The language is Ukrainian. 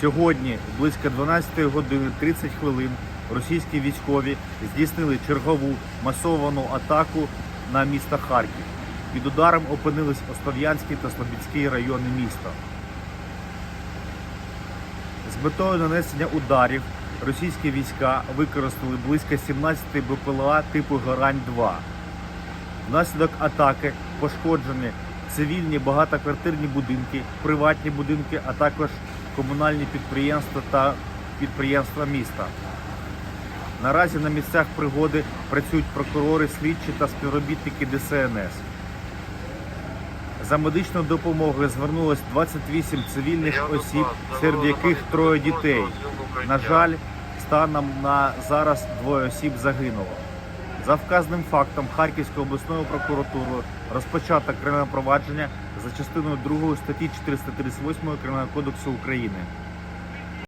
Сьогодні, близько 12 години 30 хвилин, російські військові здійснили чергову масовану атаку на місто Харків. Під ударом опинились Остов'янський та Слобідський райони міста. З метою нанесення ударів російські війська використали близько 17 БПЛА типу Гарань-2. Внаслідок атаки пошкоджені цивільні багатоквартирні будинки, приватні будинки, а також комунальні підприємства та підприємства міста. Наразі на місцях пригоди працюють прокурори, слідчі та співробітники ДСНС. За медичною допомогою звернулось 28 цивільних осіб, серед яких троє дітей. На жаль, станом на зараз двоє осіб загинуло. За вказаним фактом Харківською обласною прокуратурою розпочато кримінальне провадження за частиною 2 статті 438 Кримінального кодексу України.